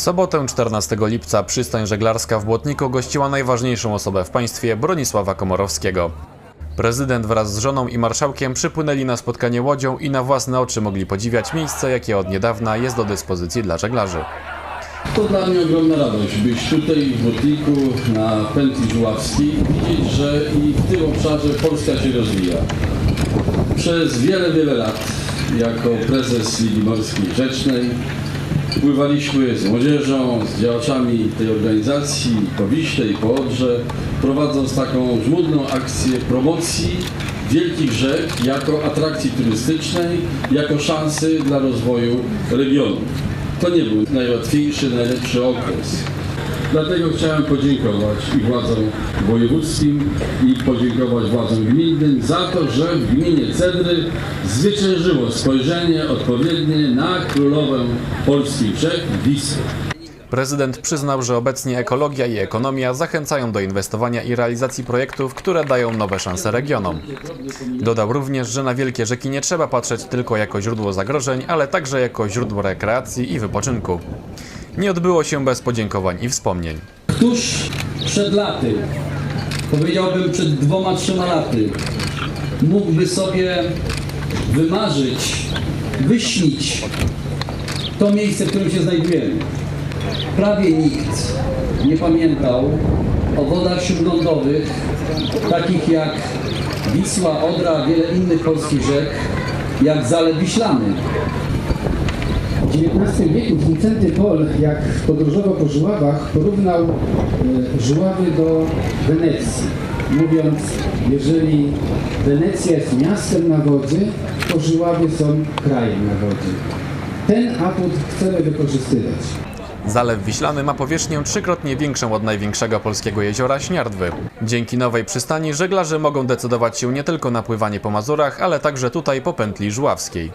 W sobotę 14 lipca przystań żeglarska w Błotniku gościła najważniejszą osobę w państwie Bronisława Komorowskiego. Prezydent wraz z żoną i marszałkiem przypłynęli na spotkanie łodzią i na własne oczy mogli podziwiać miejsce, jakie od niedawna jest do dyspozycji dla żeglarzy. To dla mnie ogromna radość być tutaj w Botniku na pętli żuławskiej widzieć, że i w tym obszarze Polska się rozwija. Przez wiele, wiele lat jako prezes Ligi Morskiej Rzecznej pływaliśmy z młodzieżą, z działaczami tej organizacji po Wiśle i po Odrze, prowadząc taką żmudną akcję promocji wielkich rzek jako atrakcji turystycznej, jako szansy dla rozwoju regionu. To nie był najłatwiejszy, najlepszy okres. Dlatego chciałem podziękować i władzom wojewódzkim i podziękować władzom gminnym za to, że w gminie Cedry zwyciężyło spojrzenie odpowiednie na królowę polskich rzek Wisły. Prezydent przyznał, że obecnie ekologia i ekonomia zachęcają do inwestowania i realizacji projektów, które dają nowe szanse regionom. Dodał również, że na wielkie rzeki nie trzeba patrzeć tylko jako źródło zagrożeń, ale także jako źródło rekreacji i wypoczynku. Nie odbyło się bez podziękowań i wspomnień. Tuż przed laty, powiedziałbym przed dwoma, trzema laty, mógłby sobie wymarzyć, wyśnić to miejsce, w którym się znajdujemy. Prawie nikt nie pamiętał o wodach śródlądowych, takich jak Wisła, Odra, wiele innych polskich rzek, jak Zalew Wiślany. XIX wieku Wincenty Pol, jak podróżował po Żuławach, porównał e, Żuławy do Wenecji, mówiąc, jeżeli Wenecja jest miastem na wodzie, to Żuławy są krajem na wodzie. Ten atut chcemy wykorzystywać. Zalew Wiślany ma powierzchnię trzykrotnie większą od największego polskiego jeziora Śniardwy. Dzięki nowej przystani żeglarze mogą decydować się nie tylko na pływanie po Mazurach, ale także tutaj po pętli żuławskiej.